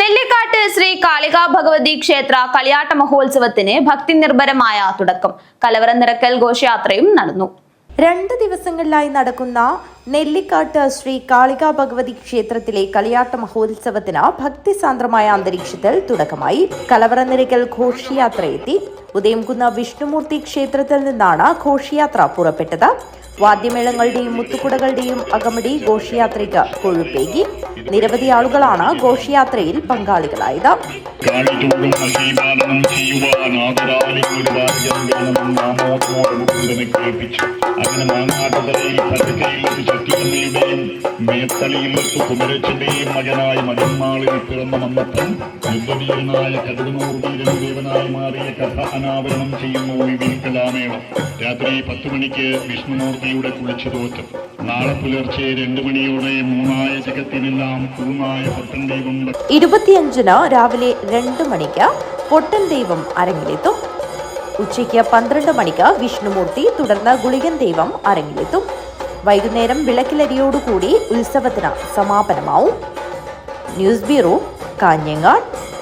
നെല്ലിക്കാട്ട് ശ്രീ കാളികാ ഭഗവതി ക്ഷേത്ര കളിയാട്ട മഹോത്സവത്തിന് ഭക്തി നിർഭരമായ തുടക്കം. കലവറ നിറക്കൽ ഘോഷയാത്രയും നടന്നു. രണ്ട് ദിവസങ്ങളിലായി നടക്കുന്ന നെല്ലിക്കാട്ട് ശ്രീ കാളികാ ഭഗവതി ക്ഷേത്രത്തിലെ കളിയാട്ട മഹോത്സവത്തിന് ഭക്തിസാന്ദ്രമായ അന്തരീക്ഷത്തിൽ തുടക്കമായി. കലവറ നിരക്കൽ ഘോഷയാത്രയെത്തി. ഉദയംകുന്ന വിഷ്ണുമൂർത്തി ക്ഷേത്രത്തിൽ നിന്നാണ് ഘോഷയാത്ര പുറപ്പെട്ടത്. വാദ്യമേളങ്ങളുടെയും മുത്തുക്കുടകളുടെയും അകമടി ഘോഷയാത്രയ്ക്ക് കൊഴുപ്പേകി. നിരവധി ആളുകളാണ് ഘോഷയാത്രയിൽ പങ്കാളികളായത്. കേൾപ്പിച്ചു അങ്ങനെ മാങ്ങാട്ടുതലയിൽ പച്ചക്കയിൽ ചക്കിയമ്മയുടെയും മേത്തളിയിൽ കുമരച്ചന്റെയും മകനായ മകന്മാളിൽ പിറന്ന മന്നപ്പൻ യുദ്ധവീരനായ കടുകനൂർ വീരൻ ദേവനായി മാറിയ കഥ അനാവരണം ചെയ്യുന്നു ഇതിൽ കലാമേളം. രാത്രി പത്ത് മണിക്ക് വിഷ്ണുമൂർത്തിയുടെ കുളിച്ചു തോറ്റം നാളെ പുലർച്ചെ രണ്ടു മണിയോടെ മൂന്നായ ജഗത്തിനെല്ലാം പൂർണായ പൊട്ടൻ ദൈവം ഇരുപത്തിയഞ്ചിന് രാവിലെ രണ്ടു മണിക്ക് പൊട്ടൻ ദൈവം അരങ്ങിലെത്തും. ഉച്ചയ്ക്ക് പന്ത്രണ്ട് മണിക്ക് വിഷ്ണുമൂർത്തി തുടർന്ന് ഗുളികൻ ദൈവം അരങ്ങിലെത്തും. വൈകുന്നേരം വിളക്കിലരിയോടുകൂടി ഉത്സവത്തിന് സമാപനമാവും. News bureau Kanhangad.